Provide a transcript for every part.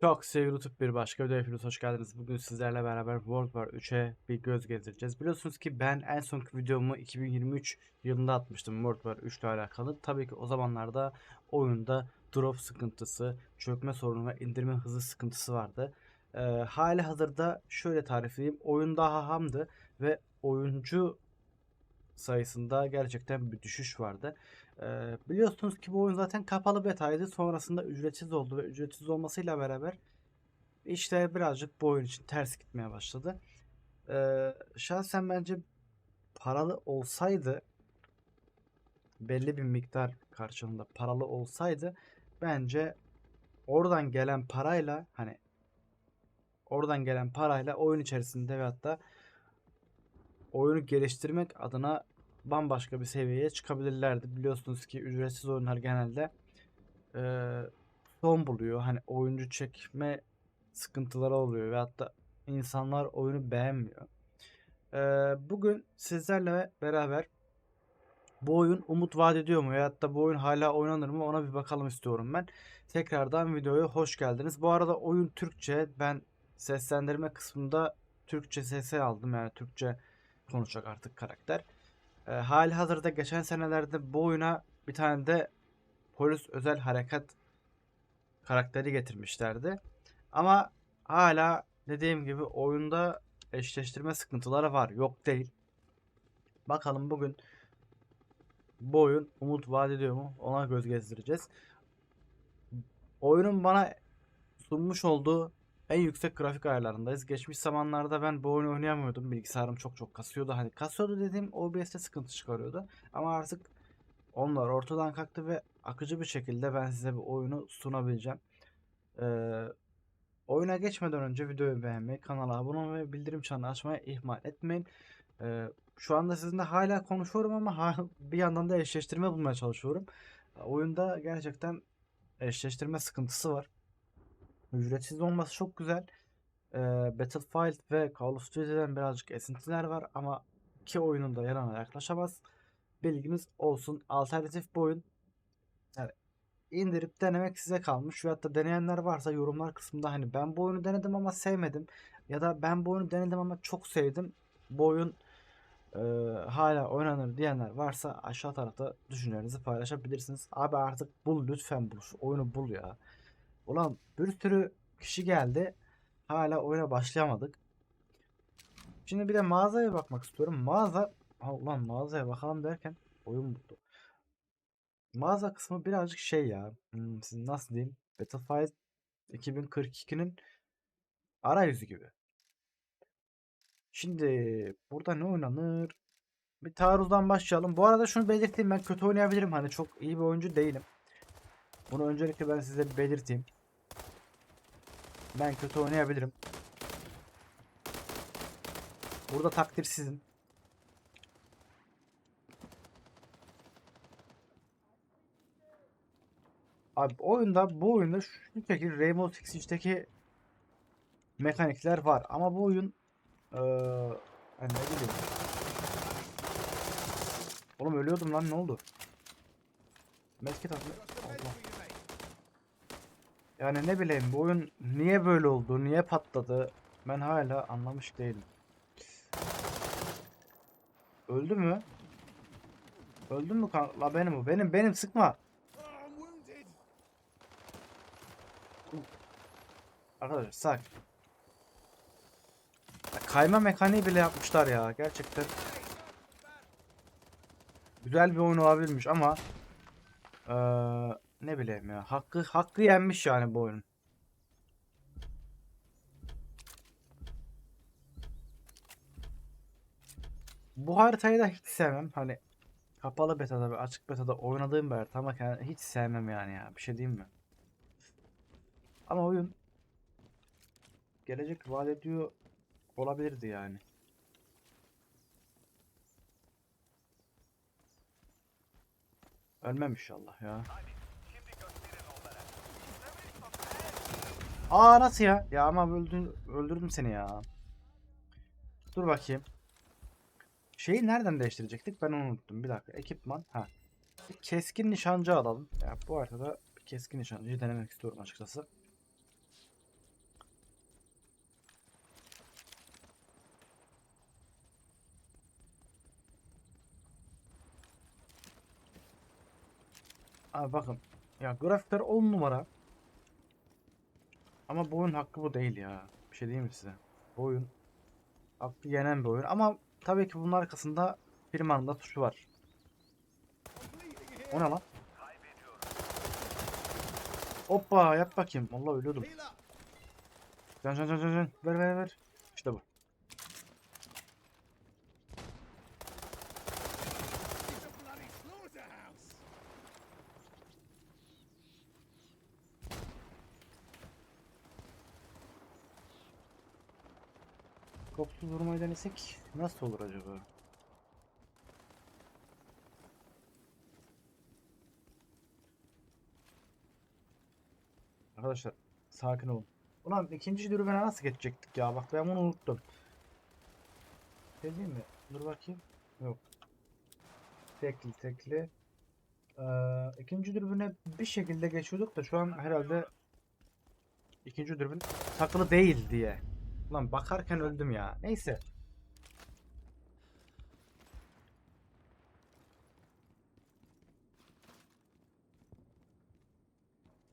Çok sevgili YouTube bir başka videoya hepiniz hoş geldiniz. Bugün sizlerle beraber World War 3'e bir göz gezdireceğiz. Biliyorsunuz ki ben en sonki videomu 2023 yılında atmıştım World War 3 ile alakalı. Tabii ki o zamanlarda oyunda drop sıkıntısı, çökme sorunu ve indirme hızı sıkıntısı vardı. Ee, hali hazırda şöyle tarif edeyim. Oyun daha hamdı ve oyuncu sayısında gerçekten bir düşüş vardı. Biliyorsunuz ki bu oyun zaten kapalı betaydı. Sonrasında ücretsiz oldu ve ücretsiz olmasıyla beraber işler birazcık bu oyun için ters gitmeye başladı. Ee, şahsen bence paralı olsaydı belli bir miktar karşılığında paralı olsaydı bence oradan gelen parayla hani oradan gelen parayla oyun içerisinde ve hatta oyunu geliştirmek adına bambaşka bir seviyeye çıkabilirlerdi. Biliyorsunuz ki ücretsiz oyunlar genelde eee, son buluyor. Hani oyuncu çekme sıkıntıları oluyor ve hatta insanlar oyunu beğenmiyor. Eee, bugün sizlerle beraber bu oyun umut vaat ediyor mu? Veyahut da bu oyun hala oynanır mı? Ona bir bakalım istiyorum ben. Tekrardan videoya hoş geldiniz. Bu arada oyun Türkçe. Ben seslendirme kısmında Türkçe sesi aldım. Yani Türkçe konuşacak artık karakter. E, hali hazırda geçen senelerde bu oyuna bir tane de polis özel harekat karakteri getirmişlerdi. Ama hala dediğim gibi oyunda eşleştirme sıkıntıları var. Yok değil. Bakalım bugün bu oyun umut vaat ediyor mu? Ona göz gezdireceğiz. Oyunun bana sunmuş olduğu en yüksek grafik ayarlarındayız. Geçmiş zamanlarda ben bu oyunu oynayamıyordum. Bilgisayarım çok çok kasıyordu. Hani kasıyordu dediğim OBS'te sıkıntı çıkarıyordu. Ama artık onlar ortadan kalktı ve akıcı bir şekilde ben size bu oyunu sunabileceğim. Ee, oyuna geçmeden önce videoyu beğenmeyi, kanala abone olmayı ve bildirim çanını açmayı ihmal etmeyin. Ee, şu anda sizinle hala konuşuyorum ama bir yandan da eşleştirme bulmaya çalışıyorum. Oyunda gerçekten eşleştirme sıkıntısı var. Ücretsiz olması çok güzel. Ee, Battlefield ve Call of Duty'den birazcık esintiler var ama iki oyunun da yanına yaklaşamaz. Bilginiz olsun. Alternatif bir oyun. Yani indirip denemek size kalmış. Veyahut da deneyenler varsa yorumlar kısmında hani ben bu oyunu denedim ama sevmedim. Ya da ben bu oyunu denedim ama çok sevdim. Bu oyun e, hala oynanır diyenler varsa aşağı tarafta düşüncelerinizi paylaşabilirsiniz. Abi artık bul lütfen bul. Şu oyunu bul ya. Ulan bir sürü kişi geldi. Hala oyuna başlayamadık. Şimdi bir de mağazaya bakmak istiyorum. Mağaza Ha, ulan mağazaya bakalım derken oyun buldu. Mağaza kısmı birazcık şey ya. Hmm, siz nasıl diyeyim? Battlefield 2042'nin arayüzü gibi. Şimdi burada ne oynanır? Bir taarruzdan başlayalım. Bu arada şunu belirteyim ben kötü oynayabilirim. Hani çok iyi bir oyuncu değilim. Bunu öncelikle ben size belirteyim. Ben kötü oynayabilirim. Burada takdir sizin. Abi oyunda bu oyunda şu şekilde Rainbow Six Siege'deki mekanikler var ama bu oyun hani ne bileyim. Oğlum ölüyordum lan ne oldu? Medkit atlı. Allah. Yani ne bileyim bu oyun niye böyle oldu, niye patladı ben hala anlamış değilim. Öldü mü? Öldü mü kan? La benim o. Benim benim sıkma. Arkadaşlar. Ya Kayma mekaniği bile yapmışlar ya. Gerçekten güzel bir oyun olabilirmiş ama eee, ne bileyim ya. Hakkı hakkı yenmiş yani bu oyun. Bu haritayı da hiç sevmem. Hani kapalı betada ve açık betada oynadığım bir harita ama kendi- hiç sevmem yani ya. Bir şey diyeyim mi? Ama oyun gelecek vaat ediyor olabilirdi yani. Ölmem inşallah ya. Aa nasıl ya? Ya ama öldür öldürdüm seni ya. Dur bakayım. Şeyi nereden değiştirecektik? Ben unuttum. Bir dakika. Ekipman. Ha. Keskin nişancı alalım. Ya bu haritada keskin nişancıyı denemek istiyorum açıkçası. Abi bakın. Ya grafikler 10 numara. Ama bu oyun hakkı bu değil ya. Bir şey diyeyim mi size? Bu oyun hakkı yenen bir oyun. Ama tabii ki bunun arkasında firmanın da tuşu var. O ne lan? Hoppa yap bakayım. Vallahi ölüyordum. Can can can can can. Ver ver ver. İşte bu. Kopsuz vurmayı denesek nasıl olur acaba? Arkadaşlar sakin olun. Ulan ikinci dürbüne nasıl geçecektik ya? Bak ben bunu unuttum. Şey diyeyim mi? Dur bakayım. Yok. Tekli tekli. Ee, ikinci dürbüne bir şekilde geçiyorduk da şu an herhalde ikinci dürbün takılı değil diye. Ulan bakarken öldüm ya. Neyse.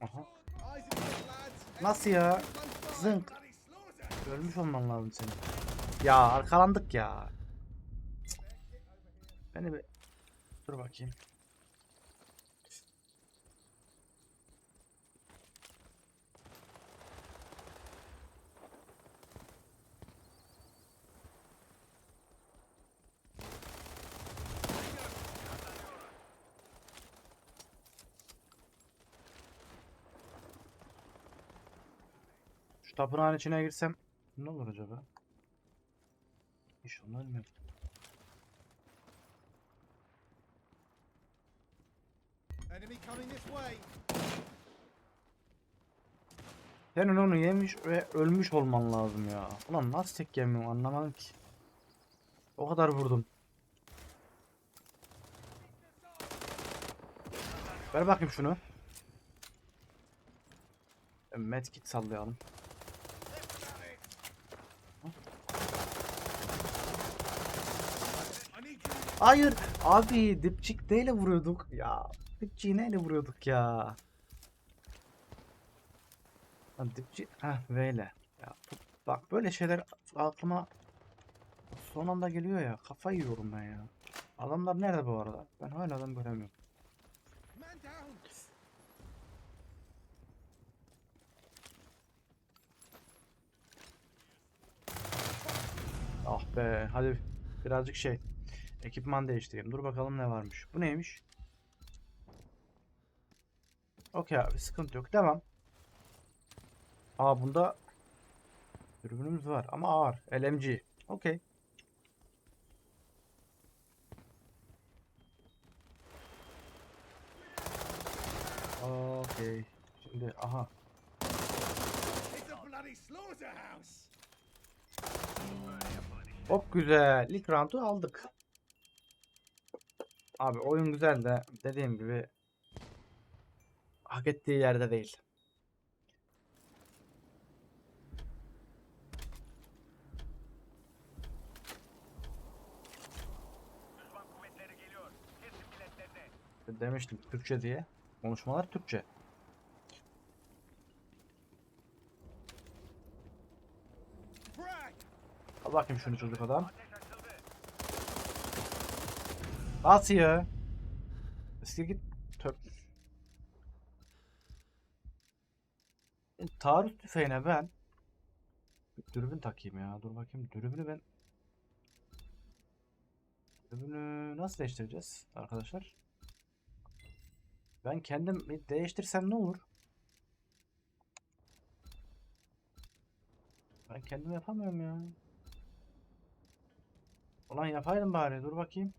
Aha. Nasıl ya? Zınk. Ölmüş olman lazım senin. Ya arkalandık ya. Beni bir... Dur bakayım. Şu tapınağın içine girsem ne olur acaba? İnşallah ölmem. Enemy coming this way. Senin onu yemiş ve ölmüş olman lazım ya. Ulan nasıl tek yemiyorum anlamadım ki. O kadar vurdum. Ver bakayım şunu. E, Medkit sallayalım. Hayır abi dipçik neyle vuruyorduk ya. Dipçiği neyle vuruyorduk ya. Lan dipçi heh böyle. Ya bak böyle şeyler aklıma son anda geliyor ya. Kafayı yiyorum ben ya. Adamlar nerede bu arada? Ben hala adam göremiyorum. Ah be hadi birazcık şey. Ekipman değiştireyim. Dur bakalım ne varmış. Bu neymiş? Okey abi sıkıntı yok. Devam. Aa bunda dürbünümüz var ama ağır. LMG. Okey. Okey. Şimdi aha. Hop güzel. İlk roundu aldık. Abi oyun güzel de dediğim gibi hak ettiği yerde değil. Demiştim Türkçe diye. Konuşmalar Türkçe. Al bakayım şunu çocuk adam. Nasıl ya? Eski git. Töp. E, Taarruz tüfeğine ben dürbün takayım ya. Dur bakayım dürbünü ben dürbünü nasıl değiştireceğiz arkadaşlar? Ben kendim değiştirsem ne olur? Ben kendim yapamıyorum ya. Ulan yapaydım bari dur bakayım.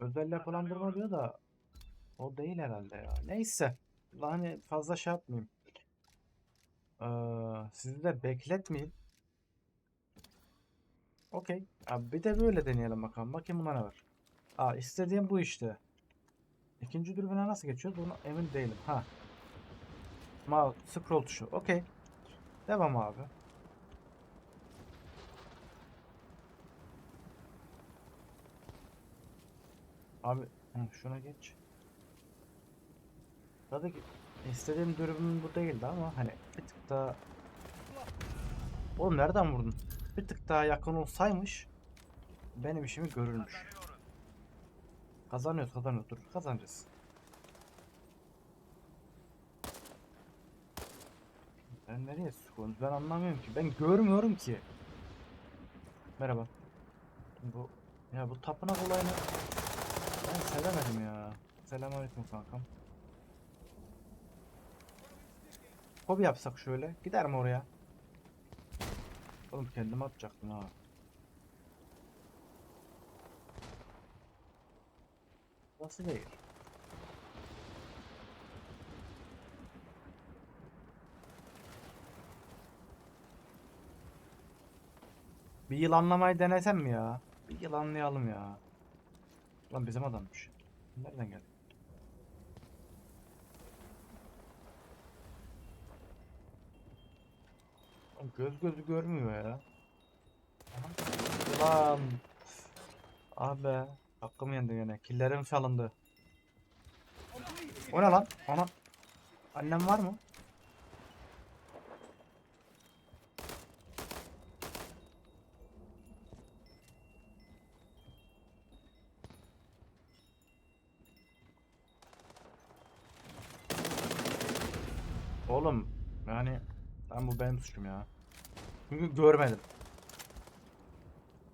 Özel yapılandırma diyor da o değil herhalde ya. Neyse. Hani fazla şey yapmayayım. Ee, sizi de bekletmeyeyim. Okey. Abi bir de böyle deneyelim bakalım. Bakayım buna ne var. Aa istediğim bu işte. İkinci dürbüne nasıl geçiyor? Bunu emin değilim. Ha. Ma scroll tuşu. Okey. Devam abi. Abi şuna geç. Tabii ki istediğim dürbün bu değildi ama hani bir tık daha... Oğlum nereden vurdun? Bir tık daha yakın olsaymış benim işimi görürmüş. Kazanıyoruz kazanıyoruz dur kazanacağız. Ben nereye sıkıyorum ben anlamıyorum ki ben görmüyorum ki. Merhaba. Bu ya bu tapınak olayını ben sevemedim ya. Selamünaleyküm kankam. Hobi yapsak şöyle. Gider mi oraya? Oğlum kendime atacaktım ha. Nasıl değil? Bir yılanlamayı denesem mi ya? Bir yılanlayalım ya. Lan bizim adammış. Nereden geldi? Oğlum Göz gözü görmüyor ya. Lan. Abi. Hakkım yendi gene. Killerim çalındı. O ne lan? Ana. Annem var mı? Oğlum yani ben bu benim suçum ya. Çünkü görmedim.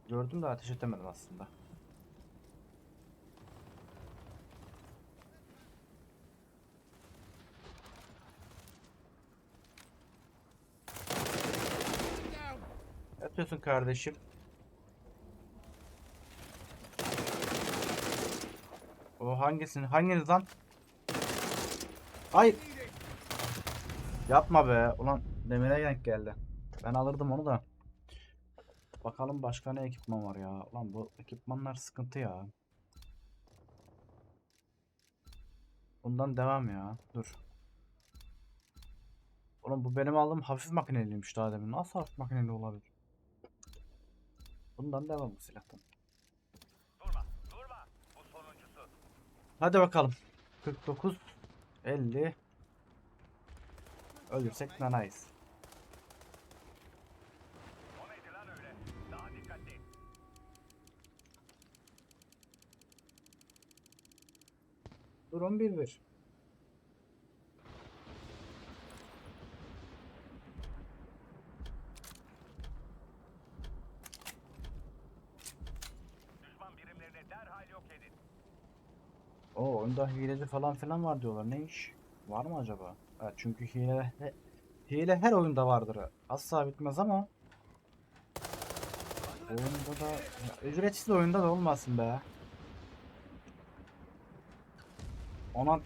Gördüm de ateş edemedim aslında. Yapıyorsun kardeşim. O hangisini? Hanginiz lan? Hayır. Yapma be. Ulan demire denk geldi. Ben alırdım onu da. Bakalım başka ne ekipman var ya. Ulan bu ekipmanlar sıkıntı ya. Bundan devam ya. Dur. Oğlum bu benim aldığım hafif makineliymiş daha demin. Nasıl hafif makineli olabilir? Bundan devam bu silahtan. Durma, durma. Bu sonuncusu. Hadi bakalım. 49 50 Ölürsek nanayız. O neydi lan öyle? Daha dikkatli. Durum 1-1. Düşman birimlerini derhal yok edin. O oyunda hileci falan filan var diyorlar. Ne iş? Var mı acaba? Çünkü hile hile her oyunda vardır. Asla bitmez ama oyunda da ya, ücretsiz oyunda da olmasın be. Ona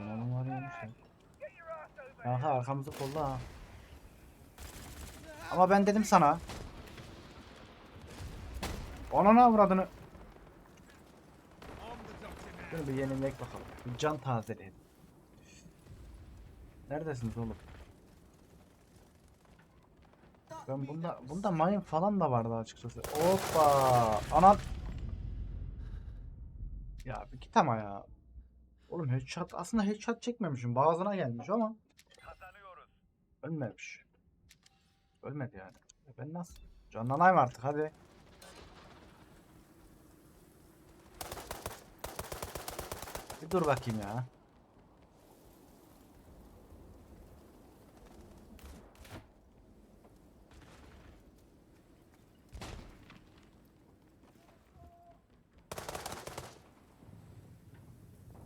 Bunalım var ya. Kanka arkamızı kolla ha. Ama ben dedim sana. Ona ne avradını? Şunu bir yenilek bakalım. Bir can tazeleyelim. Neredesiniz oğlum? Ben bunda bunda mayın falan da vardı açıkçası. Hoppa! Anan! Ya bir git ama ya. Oğlum headshot aslında headshot çekmemişim. Boğazına gelmiş ama ölmemiş. Ölmedi yani. Ben nasıl? Canlanayım artık hadi. Bir dur bakayım ya.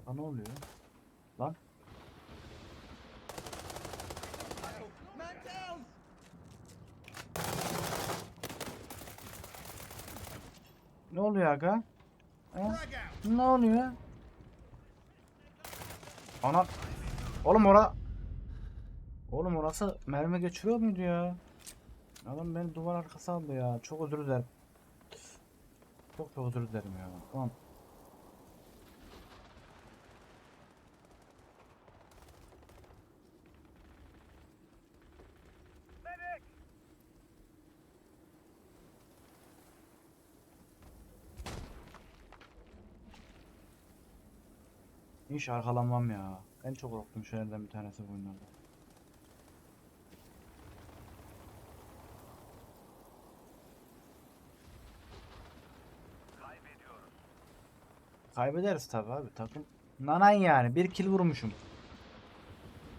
Ha ne oluyor? Lan ne oluyor aga? Out. Ne oluyor? Ana. Oğlum ora. Oğlum orası mermi geçiriyor muydu ya? Adam beni duvar arkası aldı ya. Çok özür dilerim. Çok çok özür dilerim ya. Tamam. Hiç arkalanmam ya. En çok korktuğum şeylerden bir tanesi bu oyunlarda. Kaybediyoruz. Kaybederiz tabi abi takım. Nanan yani bir kill vurmuşum.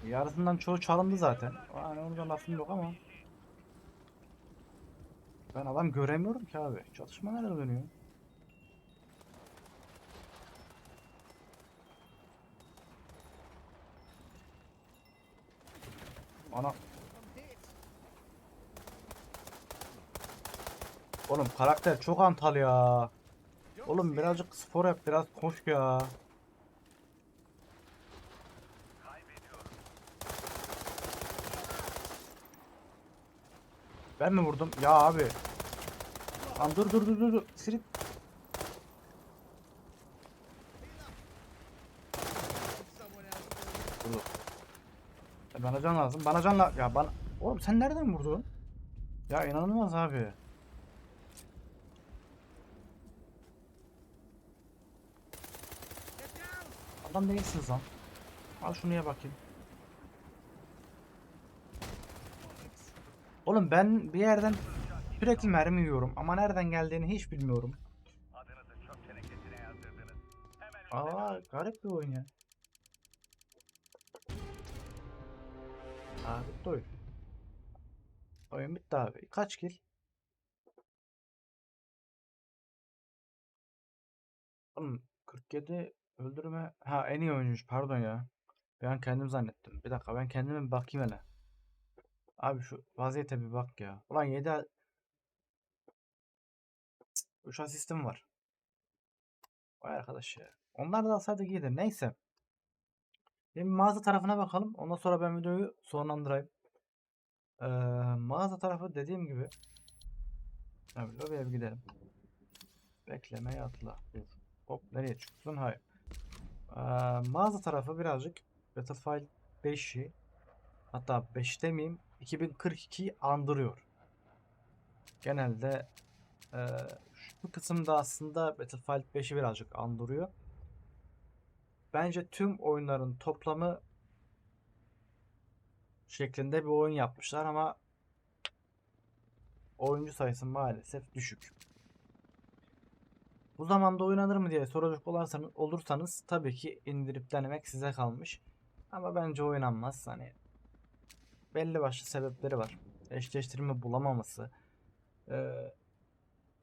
Yarısından çoğu çalındı zaten. Yani onda lafım yok ama. Ben adam göremiyorum ki abi. Çatışma nerede dönüyor? Ana oğlum karakter çok antal ya. Oğlum birazcık spor yap biraz koş ya. Ben mi vurdum? Ya abi. Lan dur dur dur. dur. Sirip. Bana can lazım. Bana can la Ya bana... Oğlum sen nereden vurdun? Ya inanılmaz abi. Adam değilsiniz lan. Al şunu ye bakayım. Oğlum ben bir yerden sürekli mermi yiyorum ama nereden geldiğini hiç bilmiyorum. Aa garip bir oyun ya. Aa bitti oyun. Bitti abi. Kaç kill? Oğlum 47 öldürme. Ha en iyi oyuncuş pardon ya. An kendim zannettim. Bir dakika ben kendime bir bakayım hele. Abi şu vaziyete bir bak ya. Ulan 7 3 asistim var. Vay arkadaş ya. Onlar da alsaydı iyidir. Neyse. Şimdi mağaza tarafına bakalım. Ondan sonra ben videoyu sonlandırayım. Ee, mağaza tarafı dediğim gibi. Abi lobiye gidelim. Beklemeye atla. Dur. Hop nereye çıktın? Hayır. Ee, mağaza tarafı birazcık Battlefield 5'i hatta 5 demeyeyim 2042'yi andırıyor. Genelde ee, şu kısımda aslında Battlefield 5'i birazcık andırıyor. Bence tüm oyunların toplamı şeklinde bir oyun yapmışlar ama oyuncu sayısı maalesef düşük. Bu zamanda oynanır mı diye soracak olursanız, olursanız tabii ki indirip denemek size kalmış. Ama bence oynanmaz. Hani belli başlı sebepleri var. Eşleştirme bulamaması. Ee,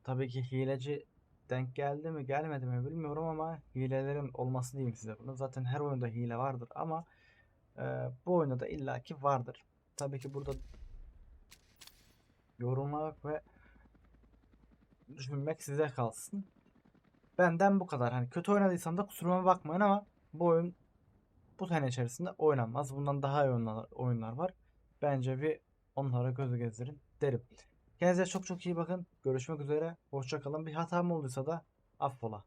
tabii ki hileci denk geldi mi gelmedi mi bilmiyorum ama hilelerin olması diyeyim size bunu. Zaten her oyunda hile vardır ama e, bu oyunda da illaki vardır. Tabii ki burada yorumlamak ve düşünmek size kalsın. Benden bu kadar. Hani kötü oynadıysam da kusuruma bakmayın ama bu oyun bu sene içerisinde oynanmaz. Bundan daha iyi oyunlar, oyunlar var. Bence bir onlara gözü gezdirin derim. Kendinize çok çok iyi bakın. Görüşmek üzere. Hoşça kalın. Bir hatam olduysa da affola.